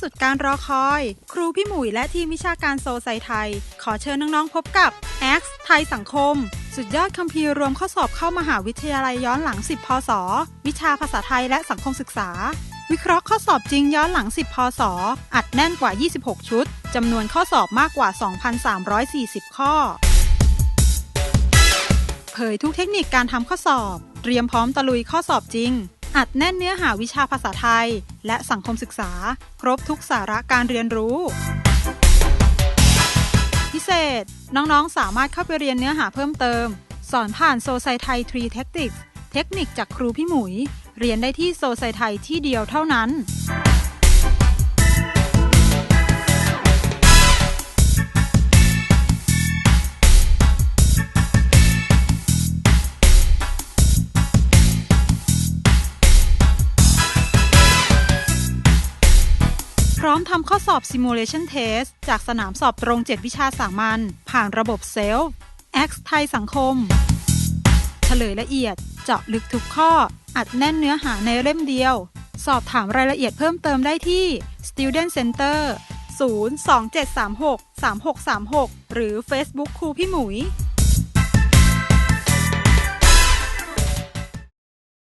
สุดการรอคอย ครูพี่หมุยและทีมวิชาการโซไซไทย ขอเชิญน้องๆพบกับ X ไทยสังคม สุดยอดคัมภีร์รวมข้อสอบเข้ามหาวิทยาลัยย้อนหลัง 10 พศ วิชาภาษาไทยและสังคมศึกษา วิเคราะห์ข้อสอบจริงย้อนหลัง 10 พศ อัดแน่นกว่า 26 ชุดจำนวนข้อสอบมากกว่า 2,340 ข้อ เผยทุกเทคนิคการทำข้อสอบ เตรียมพร้อมตะลุยข้อสอบจริง อัดแน่นเนื้อหาวิชาภาษาไทย และสังคมศึกษา ครบทุกสาระการเรียนรู้ พิเศษ น้องๆ สามารถเข้าไปเรียนเนื้อหาเพิ่มเติม สอนผ่านโซไซไทยทรีเทคนิคเทคนิคจากครูพี่หมุย เรียนได้ที่โซไซไทยที่เดียวเท่านั้น ร้อมทำข้อสอบ Simulation Test จากสนามสอบตรง 7 วิชาสามัญผ่านระบบเซลฟ์ X ไทยสังคม เฉลยละเอียด เจาะลึกทุกข้อ อัดแน่นเนื้อหาในเล่มเดียว สอบถามรายละเอียดเพิ่มเติมได้ที่ Student Center 02736 3636 หรือ Facebook ครูพี่หมุย